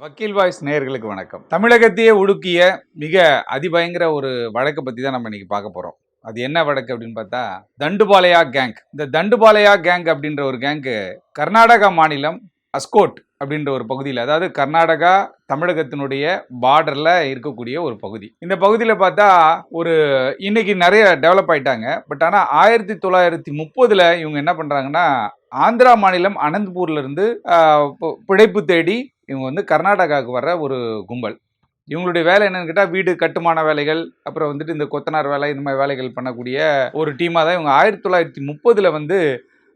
வக்கீல் வாய்ஸ் நேயர்களுக்கு வணக்கம். தமிழகத்தையே உடுக்கிய மிக அதிபயங்கர ஒரு வழக்கை பற்றி தான் நம்ம இன்றைக்கி பார்க்க போகிறோம் அது என்ன வழக்கு அப்படின்னு பார்த்தா தண்டுபாளையா கேங் இந்த தண்டுபாளையா கேங் அப்படின்ற ஒரு கேங்கு கர்நாடகா மாநிலம் அஸ்கோட் அப்படின்ற ஒரு பகுதியில் அதாவது கர்நாடகா தமிழகத்தினுடைய பார்டரில் இருக்கக்கூடிய ஒரு பகுதி. இந்த பகுதியில் பார்த்தா ஒரு இன்னைக்கு நிறைய டெவலப் ஆயிட்டாங்க. பட் ஆனால் ஆயிரத்தி தொள்ளாயிரத்தி முப்பதில் இவங்க என்ன பண்ணுறாங்கன்னா ஆந்திரா மாநிலம் அனந்தபூர்ல இருந்து பு- பிழைப்பு தேடி இவங்க வந்து கர்நாடகாவுக்கு வர்ற ஒரு கும்பல். இவங்களுடைய வேலை என்னன்னு கேட்டால் வீடு கட்டுமான வேலைகள் அப்புறம் வந்துட்டு இந்த கொத்தனார் வேலை இந்த மாதிரி வேலைகள் பண்ணக்கூடிய ஒரு டீமாக தான் இவங்க. ஆயிரத்தி தொள்ளாயிரத்தி முப்பதில் வந்து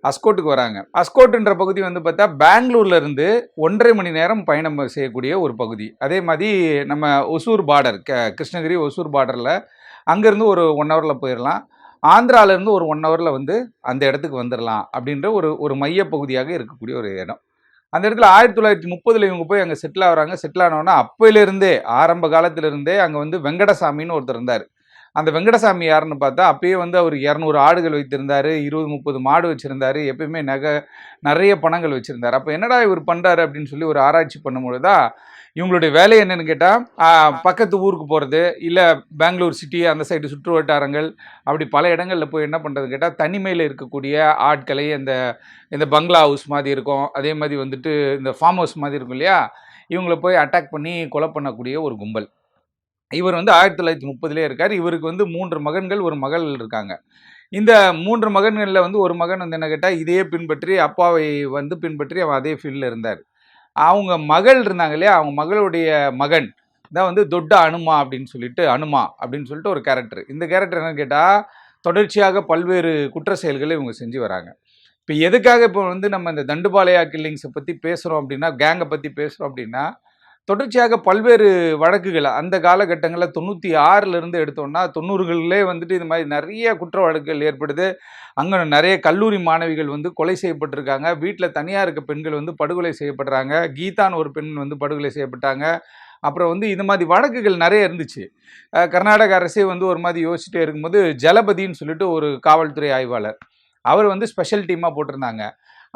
அஸ்கோட்டுக்கு வராங்க. அஸ்கோட்டுன்ற பகுதி வந்து பார்த்தா பெங்களூர்ல இருந்து ஒன்றரை மணி நேரம் பயணம் செய்யக்கூடிய ஒரு பகுதி. அதே மாதிரி நம்ம ஒசூர் பார்டர் க கிருஷ்ணகிரி ஒசூர் பார்டரில் அங்கேருந்து ஒரு ஒன் ஹவரில் போயிடலாம் ஆந்திராவிலேருந்து ஒரு ஒன் ஹவரில் வந்து அந்த இடத்துக்கு வந்துடலாம் அப்படின்ற ஒரு ஒரு மைய பகுதியாக இருக்கக்கூடிய ஒரு இடம். அந்த இடத்துல ஆயிரத்தி தொள்ளாயிரத்தி முப்பதில் இவங்க போய் அங்கே செட்டில் ஆகிறாங்க. செட்டில் ஆனவொன்னே அப்பையிலேருந்தே ஆரம்ப காலத்திலிருந்தே அங்கே வந்து வெங்கடசாமின்னு ஒருத்தர் இருந்தார். அந்த வெங்கடசாமி யாருன்னு பார்த்தா அப்பயே வந்து அவர் இரநூறு ஆடுகள் வைத்திருந்தார் இருபது முப்பது மாடு வச்சுருந்தாரு எப்பயுமே நகை நிறைய பணங்கள் வச்சுருந்தார். அப்போ என்னடா இவர் பண்ணுறாரு அப்படின்னு சொல்லி ஒரு ஆராய்ச்சி பண்ணும்பொழுது தான் இவங்களுடைய வேலை என்னன்னு கேட்டால் பக்கத்து ஊருக்கு போகிறது இல்லை பெங்களூர் சிட்டி அந்த சைடு சுற்று வட்டாரங்கள் அப்படி பல இடங்களில் போய் என்ன பண்ணுறது கேட்டால் தனிமையில் இருக்கக்கூடிய ஆட்களை அந்த இந்த பங்களா ஹவுஸ் மாதிரி இருக்கும் அதே மாதிரி வந்துட்டு இந்த ஃபார்ம் ஹவுஸ் மாதிரி இருக்கும் இல்லையா இவங்களை போய் அட்டாக் பண்ணி கொலை பண்ணக்கூடிய ஒரு கும்பல். இவர் வந்து ஆயிரத்தி தொள்ளாயிரத்தி முப்பதுலேயே இருக்கார். இவருக்கு வந்து மூன்று மகன்கள் ஒரு மகள் இருக்காங்க. இந்த மூன்று மகன்களில் வந்து ஒரு மகன் வந்து என்ன கேட்டால் இதையே பின்பற்றி அப்பாவை வந்து பின்பற்றி அவன் அதே ஃபீல்டில் இருந்தார். அவங்க மகள் இருந்தாங்க இல்லையா? அவங்க மகளுடைய மகன். தான் வந்து தொட்ட அனுமா அப்படின்னு சொல்லிட்டு அனுமா அப்படின்னு சொல்லிட்டு ஒரு கேரக்டர் இந்த கேரக்டர் என்னன்னு கேட்டால் தொடர்ச்சியாக பல்வேறு குற்ற செயல்களை இவங்க செஞ்சு வராங்க. இப்போ எதுக்காக இப்போ வந்து நம்ம இந்த தண்டுபாளையா கில்லிங்ஸை பற்றி பேசுகிறோம் அப்படின்னா கேங்கை பற்றி பேசுகிறோம் அப்படின்னா தொடர்ச்சியாக பல்வேறு வழக்குகள் அந்த காலகட்டங்களில் தொண்ணூற்றி ஆறிலிருந்து எடுத்தோம்னா தொண்ணூறுகளிலே வந்துட்டு இது மாதிரி நிறைய குற்ற வழக்குகள் ஏற்படுது. அங்கே நிறைய கல்லூரி மாணவிகள் வந்து கொலை செய்யப்பட்டிருக்காங்க. வீட்டில் தனியாக இருக்க பெண்கள் வந்து படுகொலை செய்யப்படுறாங்க. கீதான்னு ஒரு பெண் வந்து படுகொலை செய்யப்பட்டாங்க. அப்புறம் வந்து இது மாதிரி வழக்குகள் நிறைய இருந்துச்சு. கர்நாடக அரசே வந்து ஒரு மாதிரி யோசிச்சுட்டே இருக்கும்போது ஜலபதின்னு சொல்லிட்டு ஒரு காவல்துறை ஆய்வாளர் அவர் வந்து ஸ்பெஷல் டீமாக போட்டிருந்தாங்க.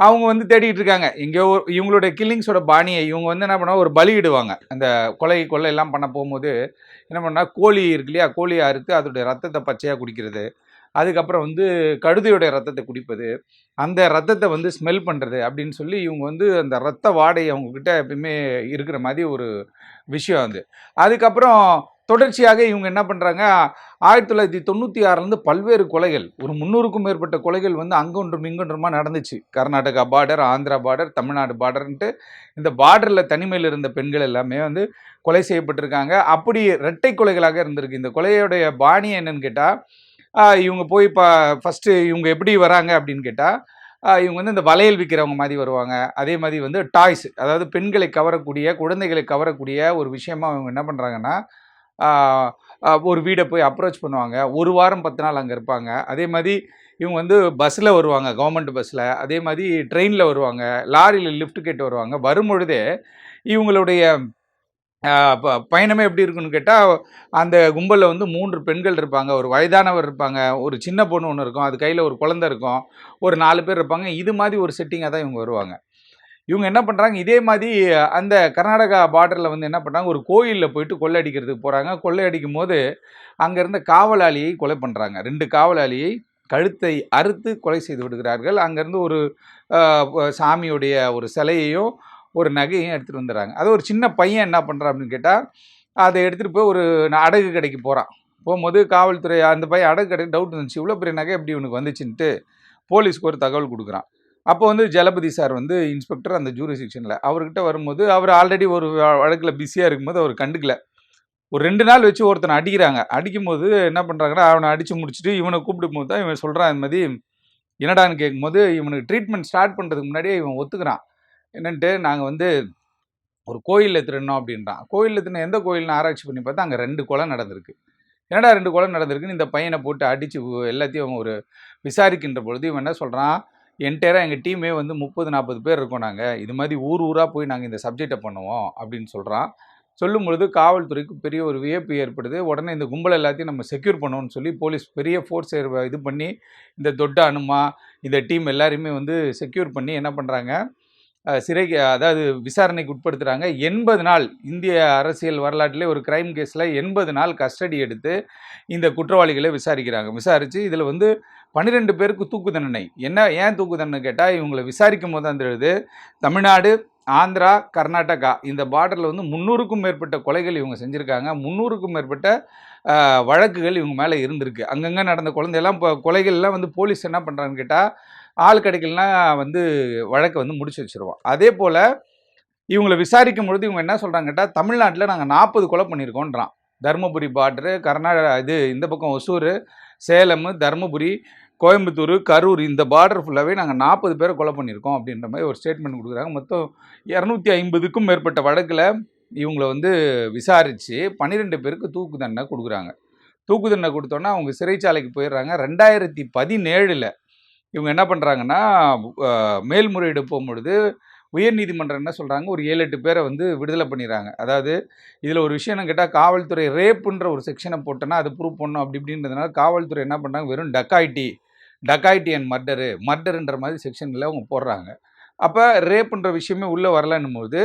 அவங்க வந்து தேடிட்டு இருக்காங்க. எங்கேயோ இவங்களுடைய கில்லிங்ஸோட பாணியை இவங்க வந்து என்ன பண்ணா ஒரு பலியிடுவாங்க அந்த கொலை கொள்ளை எல்லாம் பண்ண போகும்போது என்ன பண்ணால் கோழி இருக்கு இல்லையா? கோழியை அறுத்து அதோடைய ரத்தத்தை பச்சையாக குடிக்கிறது. அதுக்கப்புறம் வந்து கழுதையுடைய ரத்தத்தை குடிப்பது. அந்த ரத்தத்தை வந்து ஸ்மெல் பண்ணுறது அப்படின்னு சொல்லி இவங்க வந்து அந்த ரத்த வாடை அவங்கக்கிட்ட எப்பயுமே இருக்கிற மாதிரி ஒரு விஷயம் அது. அதுக்கப்புறம் தொடர்ச்சியாக இவங்க என்ன பண்ணுறாங்க ஆயிரத்தி தொள்ளாயிரத்தி தொண்ணூற்றி ஆறுலேருந்து பல்வேறு கொலைகள் ஒரு முந்நூறுக்கும் மேற்பட்ட கொலைகள் வந்து அங்கொன்றும் இங்கொன்றுமா நடந்துச்சு. கர்நாடகா பார்டர் ஆந்திரா பார்டர் தமிழ்நாடு பார்டர்ன்ட்டு இந்த பார்டரில் தனிமையில் இருந்த பெண்கள் எல்லாமே வந்து கொலை செய்யப்பட்டிருக்காங்க. அப்படி இரட்டை கொலைகளாக இருந்திருக்கு. இந்த கொலையுடைய பாணி என்னன்னு கேட்டால் இவங்க போய் இப்போ ஃபஸ்ட்டு இவங்க எப்படி வராங்க அப்படின்னு கேட்டால் இவங்க வந்து இந்த வளையல் விற்கிறவங்க மாதிரி வருவாங்க. அதே மாதிரி வந்து டாய்ஸ் அதாவது பெண்களை கவரக்கூடிய குழந்தைகளை கவரக்கூடிய ஒரு விஷயமா அவங்க என்ன பண்ணுறாங்கன்னா ஒரு வீடை போய் அப்ரோச் பண்ணுவாங்க. ஒரு வாரம் பத்து நாள் அங்கே இருப்பாங்க. அதே மாதிரி இவங்க வந்து பஸ்ஸில் வருவாங்க கவர்மெண்ட் பஸ்ஸில் அதே மாதிரி ட்ரெயினில் வருவாங்க லாரியில் லிஃப்ட் கேட்டு வருவாங்க. வரும்பொழுதே இவங்களுடைய ப- பயணமே எப்படி இருக்குன்னு கேட்டால் அந்த கும்பலில் வந்து மூன்று பெண்கள் இருப்பாங்க. ஒரு வயதானவர் இருப்பாங்க ஒரு சின்ன பொண்ணு ஒன்று இருக்கும். அது கையில் ஒரு குழந்த இருக்கும். ஒரு நாலு பேர் இருப்பாங்க. இது மாதிரி ஒரு செட்டிங்காக தான் இவங்க வருவாங்க. இவங்க என்ன பண்ணுறாங்க இதே மாதிரி அந்த கர்நாடகா பார்டரில் வந்து என்ன பண்ணுறாங்க ஒரு கோயிலில் போயிட்டு கொள்ளையடிக்கிறதுக்கு போகிறாங்க கொள்ளையடிக்கும் போது அங்கே இருந்த காவலாளியை கொலை பண்ணுறாங்க ரெண்டு காவலாளியை கழுத்தை அறுத்து கொலை செய்து விடுகிறார்கள். அங்கேருந்து ஒரு சாமியுடைய ஒரு சிலையையும் ஒரு நகையும் எடுத்துகிட்டு வந்துடுறாங்க. அது ஒரு சின்ன பையன் என்ன பண்ணுறான் அப்படின்னு கேட்டால் அதை எடுத்துகிட்டு போய் ஒரு ந- அடகு கடைக்கு போகிறான் போகும்போது காவல்துறை அந்த பையன் அடகு கடைக்கு டவுட் இருந்துச்சு இவ்வளோ பெரிய நகை எப்படி இவனுக்கு வந்துச்சுன்ட்டு போலீஸ்க்கு ஒரு தகவல் கொடுக்குறான். அப்போ வந்து ஜலபதி சார் வந்து இன்ஸ்பெக்டர் அந்த ஜூரி செக்ஷனில் அவர்கிட்ட வரும்போது அவர் ஆல்ரெடி ஒரு வழக்கில் பிஸியாக இருக்கும்போது அவர் கண்டுக்கல. ஒரு ரெண்டு நாள் வச்சு ஒருத்தனை அடிக்கிறாங்க. அடிக்கும்போது என்ன பண்ணுறாங்கன்னா அவனை அடித்து முடிச்சுட்டு இவனை கூப்பிடும் போது தான் இவன் சொல்கிறான் இந்த மாதிரி என்னடான்னு கேட்கும்போது இவனுக்கு ட்ரீட்மெண்ட் ஸ்டார்ட் பண்ணுறதுக்கு முன்னாடியே இவன் ஒத்துக்கிறான். என்னன்ட்டு நாங்கள் வந்து ஒரு கோயிலில் திருடணும் அப்படின்றான். கோயிலில் திருடின எந்த கோயில்னு ஆராய்ச்சி பண்ணி பார்த்தா அங்கே ரெண்டு கொலை நடந்திருக்கு. என்னடா ரெண்டு கொலை நடந்திருக்குன்னு இந்த பையனை போட்டு அடித்து எல்லாத்தையும் அவன் ஒரு விசாரிக்கின்ற பொழுது இவன் என்ன சொல்கிறான் என்டையராக எங்கள் டீமே வந்து முப்பது நாற்பது பேர் இருக்கோம் நாங்கள் இது மாதிரி ஊர் ஊராக போய் நாங்கள் இந்த சப்ஜெக்டை பண்ணுவோம் அப்படின்னு சொல்கிறான் சொல்லும் பொழுது காவல்துறைக்கு பெரிய ஒரு வியப்பு ஏற்படுது. உடனே இந்த கும்பல் எல்லாத்தையும் நம்ம செக்யூர் பண்ணோம்னு சொல்லி போலீஸ் பெரிய ஃபோர்ஸ் இது பண்ணி இந்த தொட்ட அனுமா இந்த டீம் எல்லாரையுமே வந்து செக்யூர் பண்ணி என்ன பண்ணுறாங்க சிறை சிறைக்கு அதாவது விசாரணைக்கு உட்படுத்துகிறாங்க எண்பது நாள் இந்திய அரசியல் வரலாற்றிலே ஒரு கிரைம் கேஸில் எண்பது நாள் கஸ்டடி எடுத்து இந்த குற்றவாளிகளை விசாரிக்கிறாங்க. விசாரித்து இதில் வந்து பன்னிரெண்டு பேருக்கு தூக்கு தண்டனை. என்ன ஏன் தூக்கு தண்டனை கேட்டால் இவங்களை விசாரிக்கும் போது தான் தெரியுது. தமிழ்நாடு ஆந்திரா கர்நாடகா இந்த பார்டரில் வந்து முந்நூறுக்கும் மேற்பட்ட கொலைகள் இவங்க செஞ்சுருக்காங்க. முந்நூறுக்கும் மேற்பட்ட வழக்குகள் இவங்க மேலே இருந்திருக்கு. அங்கங்கே நடந்த குழந்தையெல்லாம் இப்போ கொலைகள்லாம் வந்து போலீஸ் என்ன பண்ணுறாங்கன்னு கேட்டால் ஆள் கிடைக்கலனா வந்து வழக்கை வந்து முடிச்சு வச்சுருவோம். அதே போல் இவங்களை விசாரிக்கும் பொழுது இவங்க என்ன சொல்கிறாங்க கேட்டால் தமிழ்நாட்டில் நாங்கள் நாற்பது கொலை பண்ணியிருக்கோன்றான் தருமபுரி பார்டரு கர்நாடகா இது இந்த பக்கம் ஒசூர் சேலம் தருமபுரி கோயம்புத்தூர் கரூர் இந்த பார்டர் ஃபுல்லாகவே நாங்கள் நாற்பது பேரை கொலை பண்ணியிருக்கோம் அப்படின்ற மாதிரி ஒரு ஸ்டேட்மெண்ட் கொடுக்குறாங்க. மொத்தம் இரநூத்தி ஐம்பதுக்கும் மேற்பட்ட வழக்கில் இவங்கள வந்து விசாரித்து பன்னிரெண்டு பேருக்கு தூக்கு தண்டனை கொடுக்குறாங்க. தூக்கு தண்டனை கொடுத்தோன்னா அவங்க சிறைச்சாலைக்கு போயிடுறாங்க. ரெண்டாயிரத்தி பதினேழில் இவங்க என்ன பண்ணுறாங்கன்னா மேல்முறையீடு போகும்பொழுது உயர்நீதிமன்றம் என்ன சொல்கிறாங்க ஒரு ஏழு எட்டு பேரை வந்து விடுதலை பண்ணிடுறாங்க. அதாவது இதில் ஒரு விஷயம் என்ன கேட்டால் காவல்துறை ரேப்புன்ற ஒரு செக்ஷனை போட்டோன்னா அது ப்ரூவ் பண்ணும் அப்படி இப்படின்றதுனால காவல்துறை என்ன பண்ணுறாங்க வெறும் டக்காய்டி டக்காய்டி அண்ட் மர்டரு மர்டருன்ற மாதிரி செக்ஷனில் அவங்க போடுறாங்க. அப்போ ரேப்புன்ற விஷயமே உள்ளே வரலன்னும் போது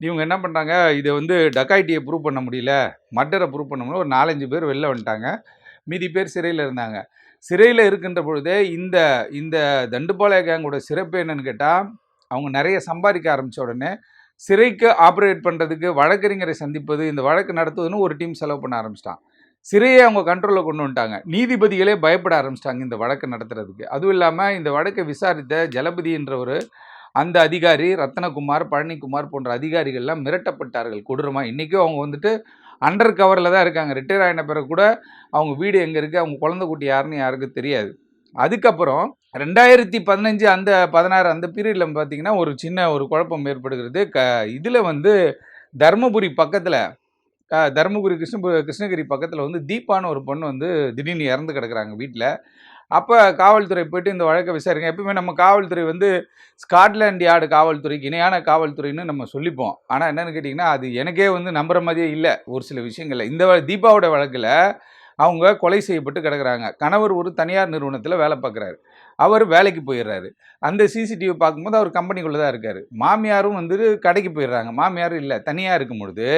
இவங்க என்ன பண்ணுறாங்க இதை வந்து டக்காய்டியை ப்ரூவ் பண்ண முடியல மர்டரை ப்ரூவ் பண்ண முடியல ஒரு நாலஞ்சு பேர் வெளில வந்துட்டாங்க. மீதி பேர் சிறையில் இருந்தாங்க. சிறையில் இருக்கின்ற பொழுதே இந்த இந்த தண்டுபாளைய கேங்கோட சிறப்பு என்னன்னு கேட்டால் அவங்க நிறைய சம்பாதிக்க ஆரம்பித்த உடனே சிறைக்கு ஆப்ரேட் பண்ணுறதுக்கு வழக்கறிஞரை சந்திப்பது இந்த வழக்கு நடத்துவதுன்னு ஒரு டீம் செலவு பண்ண ஆரம்பிச்சிட்டான். சிறையை அவங்க கண்ட்ரோலில் கொண்டு வந்துட்டாங்க. நீதிபதிகளே பயப்பட ஆரம்பிச்சிட்டாங்க இந்த வழக்கு நடத்துறதுக்கு. அதுவும் இல்லாமல் இந்த வழக்கை விசாரித்த ஜலபதின்றவர் அந்த அதிகாரி ரத்னகுமார் பழனிக்குமார் போன்ற அதிகாரிகள்லாம் மிரட்டப்பட்டார்கள் கொடூரமாக இன்றைக்கும் அவங்க வந்துட்டு அண்டர் கவரில் தான் இருக்காங்க. ரிட்டையர் ஆகின பிறகு கூட அவங்க வீடு எங்கே இருக்குது அவங்க குழந்தை குட்டி யாருன்னு யாருக்கும் தெரியாது. அதுக்கப்புறம் ரெண்டாயிரத்தி பதினஞ்சு அந்த பதினாறு அந்த பீரியடில் பார்த்தீங்கன்னா ஒரு சின்ன ஒரு குழப்பம் ஏற்படுகிறது. க இதில் வந்து தருமபுரி பக்கத்தில் தருமபுரி கிருஷ்ணபுரி கிருஷ்ணகிரி பக்கத்தில் வந்து தீபான்னு ஒரு பொண்ணு வந்து திடீர்னு இறந்து கிடக்குறாங்க வீட்டில் அப்போ காவல்துறை போயிட்டு இந்த வழக்கை விசாரிங்க. எப்பவுமே நம்ம காவல்துறை வந்து ஸ்காட்லாண்ட் யார்டு காவல்துறைக்கு இணையான காவல்துறைன்னு நம்ம சொல்லிப்போம். ஆனால் என்னென்னு கேட்டிங்கன்னா அது எனக்கே வந்து நம்புற மாதிரியே இல்லை. ஒரு சில விஷயங்களில். இந்த தீபாவோட வழக்கில் அவங்க கொலை செய்யப்பட்டு கிடக்குறாங்க. கணவர் ஒரு தனியார் நிறுவனத்தில் வேலை பார்க்குறாரு அவர் வேலைக்கு போயிடுறாரு அந்த சிசிடிவி பார்க்கும்போது அவர் கம்பெனிக்குள்ளே தான் இருக்கார். மாமியாரும் வந்து கடைக்கு போயிடுறாங்க மாமியாரும் இல்லை தனியாக இருக்கும் பொழுது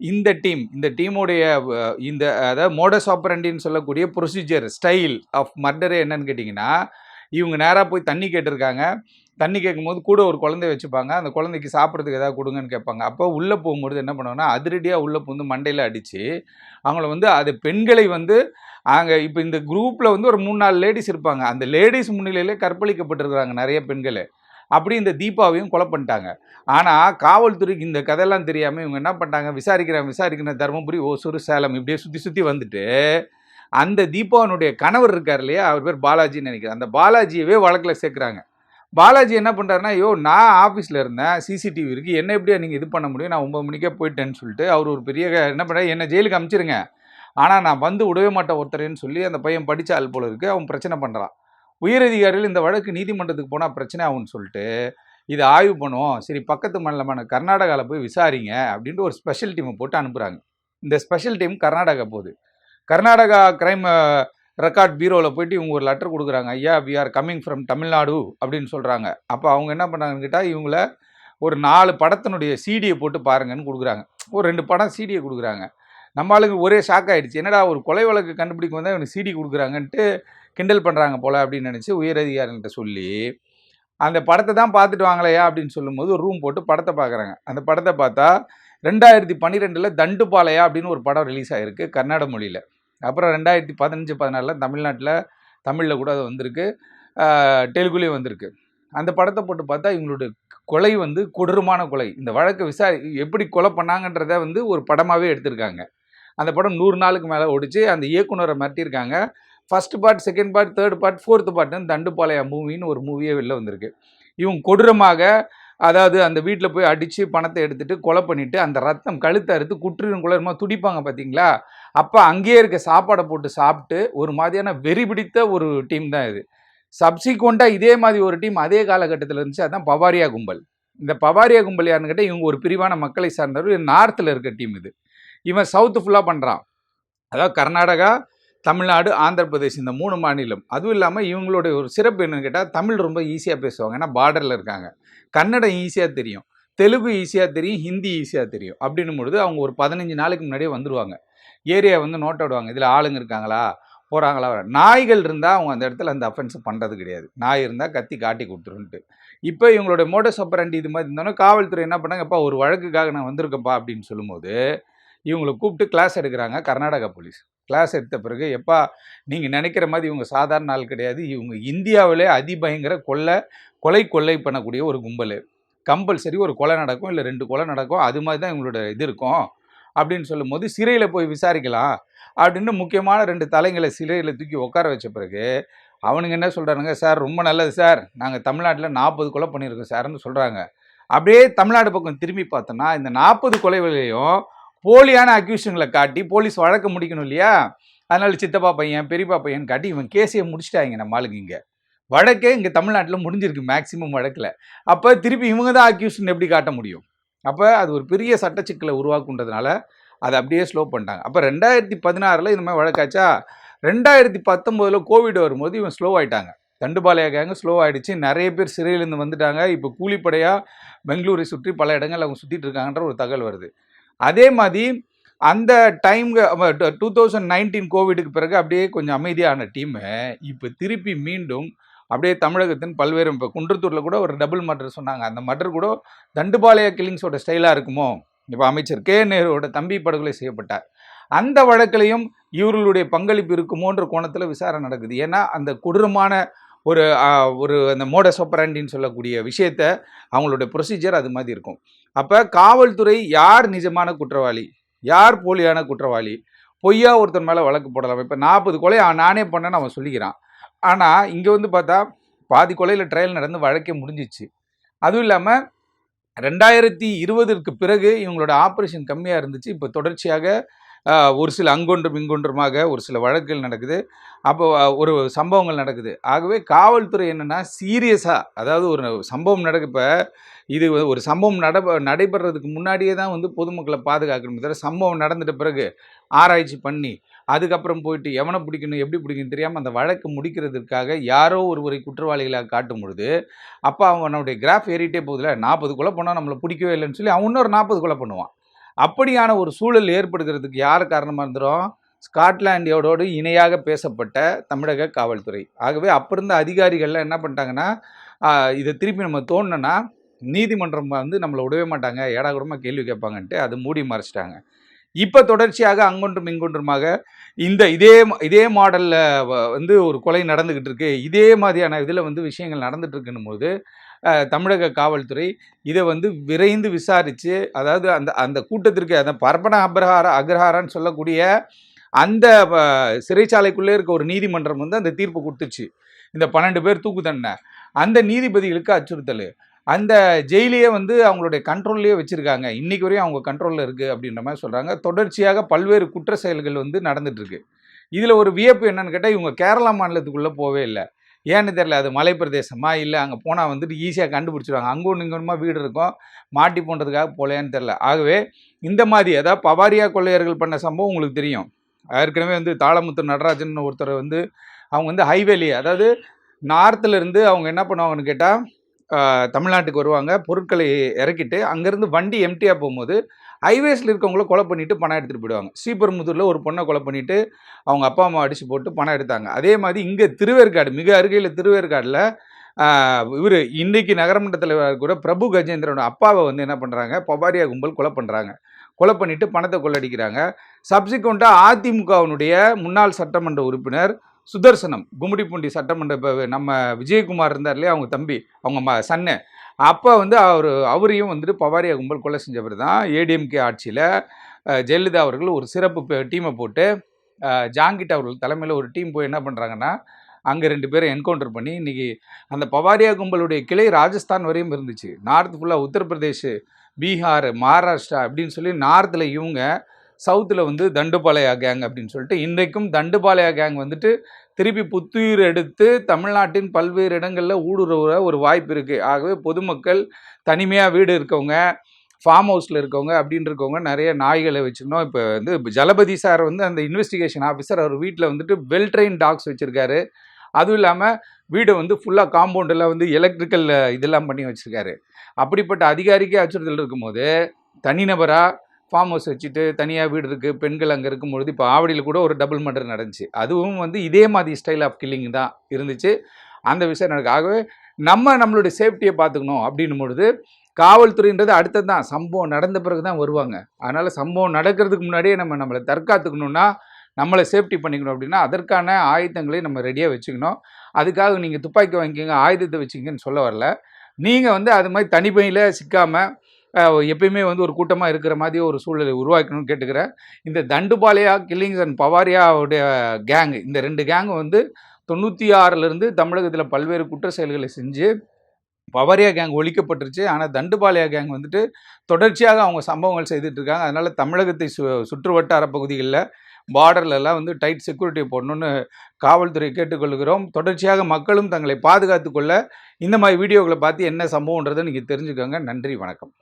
இந்த டீம் இந்த டீமுடைய இந்த அதாவது மோடஸ் ஆப்பரண்டின்னு சொல்லக்கூடிய ப்ரொசீஜர் ஸ்டைல் ஆஃப் மர்டரு என்னன்னு கேட்டிங்கன்னா இவங்க நேராக போய் தண்ணி கேட்டிருக்காங்க. தண்ணி கேட்கும்போது கூட ஒரு குழந்தைய வச்சுப்பாங்க. அந்த குழந்தைக்கு சாப்பிட்றதுக்கு எதாவது கொடுங்கன்னு கேட்பாங்க. அப்போ உள்ளே போகும்பொழுது என்ன பண்ணுவாங்கன்னா அதிரடியாக உள்ளே புகுந்து மண்டையில் அடித்து அவங்கள வந்து அது பெண்களை வந்து அங்கே இப்போ இந்த குரூப்பில் வந்து ஒரு மூணு நாலு லேடிஸ் இருப்பாங்க. அந்த லேடிஸ் முன்னிலையிலே கற்பழிக்கப்பட்டிருக்கிறாங்க நிறைய பெண்கள். அப்படி இந்த தீபாவையும் கொலை பண்ணிட்டாங்க. ஆனால் காவல்துறைக்கு இந்த கதையெல்லாம் தெரியாமல் இவங்க என்ன பண்ணிட்டாங்க? விசாரிக்கிறாங்க விசாரிக்கிற தருமபுரி ஓசூர் சேலம் இப்படியே சுற்றி சுற்றி வந்துட்டு அந்த தீபாவனுடைய கணவர் இருக்கார் இல்லையா? அவர் பேர் பாலாஜின்னு நினைக்கிறேன். அந்த பாலாஜியவே வழக்கில் சேர்க்குறாங்க. பாலாஜி என்ன பண்ணுறாருன்னா ஐயோ நான் ஆஃபீஸில் இருந்தேன் சிசிடிவி இருக்குது என்ன எப்படியா நீங்கள் இது பண்ண முடியும்? நான் ஒம்பது மணிக்கே போயிட்டேன்னு சொல்லிட்டு அவர் ஒரு பெரிய என்ன பண்ணுறாரு என்னை ஜெயிலுக்கு அனுப்பிச்சிருங்க ஆனால் நான் வந்து விடவே மாட்டேன் ஒருத்தரேன்னு சொல்லி அந்த பையன் படித்த ஆள் போல இருக்குது அவன் பிரச்சனை பண்ணுறான் உயரதிகாரிகள் இந்த வழக்கு நீதிமன்றத்துக்கு போனால் பிரச்சனை ஆகும்னு சொல்லிட்டு இதை ஆய்வு பண்ணுவோம் சரி பக்கத்து மாநிலமான கர்நாடகாவில் போய் விசாரிங்க அப்படின்ட்டு ஒரு ஸ்பெஷல் டீமை போட்டு அனுப்புகிறாங்க இந்த ஸ்பெஷல் டீம் கர்நாடகா போகுது. கர்நாடகா கிரைம் ரெக்கார்ட் பீரோவில் போயிட்டு இவங்க ஒரு லெட்டர் கொடுக்குறாங்க. ஐயா we are coming from Tamil Nadu அப்படின்னு சொல்கிறாங்க அப்போ அவங்க என்ன பண்ணாங்கன்னு கேட்டால் இவங்கள ஒரு நாலு படத்தினுடைய சிடியை போட்டு பாருங்கன்னு கொடுக்குறாங்க. ஒரு ரெண்டு படம் சிடியை கொடுக்குறாங்க. நம்ம ஆளுங்க ஒரே ஷாக் ஆகிடுச்சு என்னடா ஒரு கொலை வழக்கு கண்டுபிடிக்க வந்தால் இவனுக்கு சிடி கொடுக்குறாங்கன்ட்டு கிண்டல் பண்ணுறாங்க போல அப்படின்னு நினச்சி உயரதிகாரிகிட்ட சொல்லி அந்த படத்தை தான் பார்த்துட்டு வாங்கலையா அப்படின்னு சொல்லும்போது ஒரு ரூம் போட்டு படத்தை பார்க்குறாங்க. அந்த படத்தை பார்த்தா ரெண்டாயிரத்தி பன்னிரெண்டில் தண்டுபாளையா அப்படின்னு ஒரு படம் ரிலீஸ் ஆகிருக்கு கன்னட மொழியில். அப்புறம் ரெண்டாயிரத்தி பதினஞ்சு பதினாலில் தமிழ்நாட்டில் தமிழில் கூட அது வந்திருக்கு. ஆஹ் தெலுங்குலேயும் வந்திருக்கு. அந்த படத்தை போட்டு பார்த்தா இவங்களுடைய கொலை வந்து கொடூரமான கொலை. இந்த வழக்கை விசாரி எப்படி கொலை பண்ணாங்கன்றத வந்து ஒரு படமாகவே எடுத்திருக்காங்க. அந்த படம் நூறு நாளுக்கு மேலே ஓடிச்சு. அந்த இயக்குனரை மிரட்டியிருக்காங்க. First part second part third part fourth பார்ட்னு தண்டுப்பாளையா மூவின்னு ஒரு மூவியே வெளில வந்திருக்கு. இவங்க கொடூரமாக அதாவது அந்த வீட்டில் போய் அடித்து பணத்தை எடுத்துட்டு கொலை பண்ணிவிட்டு அந்த ரத்தம் கழுத்தை அறுத்து குற்றிரும் குளரமாக துடிப்பாங்க பார்த்தீங்களா அப்போ அங்கேயே இருக்க சாப்பாடை போட்டு சாப்பிட்டு ஒரு மாதிரியான வெறி பிடித்த ஒரு டீம் தான் இது. சப்சிக்வெண்ட்டாக இதே மாதிரி ஒரு டீம் அதே காலகட்டத்தில் இருந்துச்சு அதுதான் பவாரியா கும்பல். இந்த பவாரியா கும்பல் யாருன்னு கேட்டால் இவங்க ஒரு பிரிவான மக்களை சார்ந்தவர் நார்த்தில் இருக்க டீம் இது. இவன் சவுத்து ஃபுல்லாக பண்ணுறான் அதாவது கர்நாடகா தமிழ்நாடு ஆந்திர பிரதேஷ் இந்த மூணு மாநிலம். அதுவும் இல்லாமல் இவங்களுடைய ஒரு சிறப்பு என்னன்னு கேட்டால் தமிழ் ரொம்ப ஈஸியாக பேசுவாங்க. ஏன்னா பார்டரில் இருக்காங்க. கன்னடம் ஈஸியாக தெரியும். தெலுங்கு ஈஸியாக தெரியும். ஹிந்தி ஈஸியாக தெரியும். அப்படின்னும் பொழுது அவங்க ஒரு பதினஞ்சு நாளைக்கு முன்னாடியே வந்துடுவாங்க ஏரியா வந்து நோட் விடுவாங்க இதில் ஆளுங்க இருக்காங்களா? போகிறாங்களா நாய்கள் இருந்தால் அவங்க அந்த இடத்துல அந்த அஃபென்ஸை பண்ணுறது கிடையாது. நாய் இருந்தால் கத்தி காட்டி கொடுத்துருன்ட்டு. இப்போ இவங்களுடைய மோட்டஸ் ஆப்பரண்டி இது மாதிரி இருந்தோன்னா காவல்துறை என்ன பண்ணாங்கப்பா ஒரு வழக்குக்காக நான் வந்திருக்கப்பா அப்படின்னு சொல்லும்போது இவங்களை கூப்பிட்டு கிளாஸ் எடுக்கிறாங்க கர்நாடகா போலீஸ் கிளாஸ் எடுத்த பிறகு எப்பா நீங்கள் நினைக்கிற மாதிரி இவங்க சாதாரண ஆள் கிடையாது. இவங்க இந்தியாவிலே அதிபயங்கர கொள்ளை கொலை கொள்ளை பண்ணக்கூடிய ஒரு கும்பல். கம்பல்சரி ஒரு கொலை நடக்கும் இல்லை ரெண்டு கொலை நடக்கும் அது மாதிரி தான் இவங்களோட இது இருக்கும். அப்படின்னு சொல்லும்போது சிறையில் போய் விசாரிக்கலாம் அப்படின்னு முக்கியமான ரெண்டு தலைங்களை சிறையில் தூக்கி உட்கார வச்ச பிறகு அவனுங்க என்ன சொல்கிறானுங்க சார் ரொம்ப நல்லது சார். நாங்கள் தமிழ்நாட்டில் நாற்பது கொலை பண்ணியிருக்கோம் சார்னு சொல்கிறாங்க அப்படியே தமிழ்நாடு பக்கம் திரும்பி பார்த்தோன்னா இந்த நாற்பது கொலைகளையும் போலியான அக்யூஷன்களை காட்டி போலீஸ் வழக்க முடிக்கணும் இல்லையா? அதனால சித்தப்பா பையன் பெரியப்பா பையன் காட்டி இவன் கேஸையே முடிச்சிட்டாங்க நம்ம ஆளுங்க இங்கே. வழக்கே இங்கே தமிழ்நாட்டில் முடிஞ்சிருக்கு மேக்சிமம் வழக்கில். அப்போ திருப்பி இவங்க தான் அக்யூஷன் எப்படி காட்ட முடியும்? அப்போ அது ஒரு பெரிய சட்ட சிக்கலை உருவாக்குன்றதுனால அதை அப்படியே ஸ்லோ பண்ணிட்டாங்க. அப்போ ரெண்டாயிரத்தி பதினாறில் இந்த மாதிரி வழக்காச்சா? ரெண்டாயிரத்தி பத்தொம்போதில் கோவிட் வரும்போது இவன் ஸ்லோ ஆகிட்டாங்க தண்டுபாளைய கேங்க ஸ்லோ ஆகிடுச்சு நிறைய பேர் சிறையிலேருந்து வந்துட்டாங்க. இப்போ கூலிப்படையாக பெங்களூரை சுற்றி பல இடங்கள் அவங்க சுற்றிட்டு இருக்காங்கன்ற ஒரு தகவல் வருது. அதே மாதிரி அந்த டைம் டூ தௌசண்ட் நைன்டீன் கோவிடுக்கு பிறகு அப்படியே கொஞ்சம் அமைதியான டீமு இப்போ திருப்பி மீண்டும் அப்படியே தமிழகத்தின் பல்வேறு இப்போ குன்றத்தூரில் கூட ஒரு டபுள் மர்டர் சொன்னாங்க. அந்த மர்டர் கூட தண்டுபாளைய கில்லிங்ஸோட ஸ்டைலாக இருக்குமோ? இப்போ அமைச்சர் கே. நேருவோட தம்பி படுகொலை செய்யப்பட்டார். அந்த வழக்கிலையும் இவர்களுடைய பங்களிப்பு இருக்குமோன்ற கோணத்தில் விசாரணை நடக்குது. ஏன்னா அந்த கொடூரமான ஒரு ஒரு அந்த மோடஸ் ஆப்பரண்டின்னு சொல்லக்கூடிய விஷயத்த அவங்களுடைய ப்ரொசீஜர் அது மாதிரி இருக்கும். அப்போ காவல்துறை யார் நிஜமான குற்றவாளி? யார் போலியான குற்றவாளி? பொய்யா ஒருத்தன் மேலே வழக்கு போடலாம். இப்போ நாற்பது கொலை நானே பண்ணேன்னு அவன் சொல்லிக்கிறான். ஆனால் இங்கே வந்து பார்த்தா பாதி கொலையில் ட்ரையல் நடந்து வழக்கே முடிஞ்சிச்சு. அதுவும் இல்லாமல் ரெண்டாயிரத்தி இருபதற்கு பிறகு இவங்களோட ஆப்ரேஷன் கம்மியாக இருந்துச்சு. இப்போ தொடர்ச்சியாக ஒரு சில அங்கொன்றும் இங்கொன்றுமாக ஒரு சில வழக்குகள் நடக்குது. அப்போ ஒரு சம்பவங்கள் நடக்குது. ஆகவே காவல்துறை என்னென்னா சீரியஸாக அதாவது ஒரு சம்பவம் நடக்கப்ப இது ஒரு சம்பவம் நட நடைபெறதுக்கு முன்னாடியே தான் வந்து பொதுமக்களை பாதுகாக்கணுமே. தவிர சம்பவம் நடந்துட்ட பிறகு ஆராய்ச்சி பண்ணி அதுக்கப்புறம் போயிட்டு எவனை பிடிக்கணும் எப்படி பிடிக்கணும் தெரியாமல் அந்த வழக்கு முடிக்கிறதுக்காக யாரோ ஒருவரை குற்றவாளிகளாக காட்டும் பொழுது அப்போ அவனுடைய கிராஃப் ஏறிட்டே போகுதுல நாற்பது கொலை பண்ணால் நம்மளை பிடிக்கவே இல்லைன்னு சொல்லி அவன் இன்னொரு நாற்பது கொலை பண்ணுவான். அப்படியான ஒரு சூழல் ஏற்படுகிறதுக்கு யார் காரணமாக இருந்துடும் ஸ்காட்லாண்டியோடோடு இணையாக பேசப்பட்ட தமிழக காவல்துறை. ஆகவே அப்போ இருந்த அதிகாரிகள்லாம் என்ன பண்ணிட்டாங்கன்னா இதை திருப்பி நம்ம தோணுன்னா நீதிமன்றம் வந்து நம்மளை விடவே மாட்டாங்க. ஏடா கூடமாக கேள்வி கேட்பாங்கன்ட்டு அது மூடி மறைச்சிட்டாங்க. இப்போ தொடர்ச்சியாக அங்கொன்றும் இங்கொன்றுமாக இந்த இதே இதே மாடலில் வந்து ஒரு கொலை நடந்துக்கிட்டு இருக்கு. இதே மாதிரியான இதில் வந்து விஷயங்கள் நடந்துகிட்டு இருக்குன்னும் போது தமிழக காவல்துறை இதை வந்து விரைந்து விசாரித்து அதாவது அந்த அந்த கூட்டத்திற்கு அந்த பரப்பன அபரஹார அக்ரஹாரான்னு சொல்லக்கூடிய அந்த சிறைச்சாலைக்குள்ளே இருக்க ஒரு நீதிமன்றம் வந்து அந்த தீர்ப்பு கொடுத்துச்சு. இந்த பன்னெண்டு பேர் தூக்கு தண்டனை. அந்த நீதிபதிகளுக்கு அச்சுறுத்தல். அந்த ஜெயிலையே வந்து அவங்களுடைய கண்ட்ரோல்லையே வச்சுருக்காங்க. இன்றைக்கு வரையும் அவங்க கண்ட்ரோலில் இருக்குது அப்படின்ற மாதிரி சொல்கிறாங்க தொடர்ச்சியாக பல்வேறு குற்ற செயல்கள் வந்து நடந்துகிட்ருக்கு இதில் ஒரு வியப்பு என்னன்னு கேட்டால் இவங்க கேரளா மாநிலத்துக்குள்ளே போவே இல்லை. ஏன்னு தெரியல அது மலை பிரதேசமா இல்லை அங்கே போனால் வந்துட்டு ஈஸியாக கண்டுபிடிச்சிடுவாங்க அங்கே ஒன்று இங்கே வீடு இருக்கும் மாட்டி போன்றதுக்காக போலையான்னு தெரில ஆகவே இந்த மாதிரி அதாவது பவாரியா கொள்ளையர்கள் பண்ண சம்பவம் உங்களுக்கு தெரியும். ஏற்கனவே வந்து தாளமுத்து நடராஜன் ஒருத்தர் வந்து அவங்க வந்து ஹைவேலி அதாவது நார்த்துலேருந்து அவங்க என்ன பண்ணுவாங்கன்னு கேட்டால் தமிழ்நாட்டுக்கு வருவாங்க பொருட்களை இறக்கிட்டு அங்கேருந்து வண்டி எம்டியாக போகும்போது ஹைவேஸில் இருக்கவங்கள கொலை பண்ணிட்டு பணம் எடுத்துகிட்டு போயிடுவாங்க. ஸ்ரீபெரும்புதூரில் ஒரு பொண்ணை கொலை பண்ணிவிட்டு அவங்க அப்பா அம்மா அடித்து போட்டு பணம் எடுத்தாங்க. அதே மாதிரி இங்கே திருவேற்காடு மிக அருகில் திருவேற்காடில் இவர் இன்றைக்கு நகரமன்ற தலைவர் கூட பிரபு கஜேந்திரனோட அப்பாவை வந்து என்ன பண்ணுறாங்க பபாரியா கும்பல் கொலை பண்ணுறாங்க கொலை பண்ணிவிட்டு பணத்தை கொள்ளடிக்கிறாங்க. சப்சிக்வெண்ட்டாக அதிமுகவினுடைய முன்னாள் சட்டமன்ற உறுப்பினர் சுதர்சனம் கும்மிடிப்பூண்டி சட்டமன்ற நம்ம விஜயகுமார் இருந்தார் இல்லையா அவங்க தம்பி அவங்க ம சன்னு அப்போ வந்து அவர் அவரையும் வந்துட்டு பவாரியா கும்பல் கொலை செஞ்சவர் தான் ஏடிஎம்கே ஆட்சியில் ஜெயலலிதா அவர்கள் ஒரு சிறப்பு டீமை போட்டு ஜாங்கிட் அவர்கள் தலைமையில் ஒரு டீம் போய் என்ன பண்ணுறாங்கன்னா அங்கே ரெண்டு பேரும் என்கவுண்டர் பண்ணி இன்றைக்கி அந்த பவாரியா கும்பலுடைய கிளை ராஜஸ்தான் வரையும் இருந்துச்சு. நார்த் ஃபுல்லாக உத்தரப்பிரதேஷ் பீகார் மகாராஷ்டிரா அப்படின்னு சொல்லி நார்த்தில் இவங்க சவுத்தில் வந்து தண்டுபாளையா கேங் அப்படின்னு சொல்லிட்டு இன்றைக்கும் தண்டுபாளையா கேங் வந்துட்டு திருப்பி புத்துயிர் எடுத்து தமிழ்நாட்டின் பல்வேறு இடங்களில் ஊடுருவ ஒரு வாய்ப்பு இருக்குது ஆகவே பொதுமக்கள் தனிமையாக வீடு இருக்கவங்க ஃபார்ம் ஹவுஸில் இருக்கவங்க அப்படின்னு இருக்கவங்க நிறைய நாய்களை வச்சுக்கணும். இப்போ வந்து ஜலபதி சார் வந்து அந்த இன்வெஸ்டிகேஷன் ஆஃபீஸர் அவர் வீட்டில் வந்துட்டு வெல் ட்ரெயின் டாக்ஸ் வச்சுருக்காரு. அதுவும் இல்லாமல் வீடை வந்து ஃபுல்லாக காம்பவுண்டெல்லாம் வந்து எலக்ட்ரிக்கல் இதெல்லாம் பண்ணி வச்சுருக்காரு. அப்படிப்பட்ட அதிகாரிக்கே அச்சுறுத்தல் இருக்கும்போது தனிநபராக ஃபார்ம் ஹவுஸ் வச்சுட்டு தனியாக வீடு இருக்குது பெண்கள் அங்கே இருக்கும்பொழுது இப்போ ஆவடியில் கூட ஒரு டபுள் மர்டர் நடந்துச்சு. அதுவும் வந்து இதே மாதிரி ஸ்டைல் ஆஃப் கில்லிங் தான் இருந்துச்சு. அந்த விஷயம் நடக்கு. ஆகவே நம்ம நம்மளுடைய சேஃப்டியை பார்த்துக்கணும் அப்படின்னும் பொழுது காவல்துறைன்றது அடுத்தது தான். சம்பவம் நடந்த பிறகு தான் வருவாங்க. அதனால் சம்பவம் நடக்கிறதுக்கு முன்னாடியே நம்ம நம்மளை தற்காத்துக்கணும்னா நம்மளை சேஃப்டி பண்ணிக்கணும் அப்படின்னா அதற்கான ஆயுதங்களை நம்ம ரெடியாக வச்சுக்கணும். அதுக்காக நீங்கள் துப்பாக்கி வாங்கிக்கோங்க ஆயுதத்தை வச்சுக்கங்கன்னு சொல்ல வரல. நீங்கள் வந்து அது மாதிரி தனிப்பையில் சிக்காமல் எப்பயுமே வந்து ஒரு கூட்டமாக இருக்கிற மாதிரி ஒரு சூழலை உருவாக்கணும்னு கேட்டுக்கிறேன் இந்த தண்டுபாளையா கில்லிங்ஸ் அண்ட் பவாரியாவுடைய கேங் இந்த ரெண்டு கேங் வந்து தொண்ணூற்றி ஆறிலிருந்து தமிழகத்தில் பல்வேறு குற்ற செயல்களை செஞ்சு பவாரியா கேங் ஒழிக்கப்பட்டுருச்சு. ஆனால் தண்டுபாளையா கேங் வந்துட்டு தொடர்ச்சியாக அவங்க சம்பவங்கள் செய்துட்டு இருக்காங்க. அதனால் தமிழகத்தை சு சுற்று வட்டார பகுதிகளில் பார்டர்லலாம் வந்து டைட் செக்யூரிட்டி போடணும்னு காவல்துறை கேட்டுக்கொள்கிறோம். தொடர்ச்சியாக மக்களும் தங்களை பாதுகாத்து கொள்ள இந்த மாதிரி வீடியோக்களை பார்த்து என்ன சம்பவன்றதை நீங்கள் தெரிஞ்சுக்கோங்க. நன்றி வணக்கம்.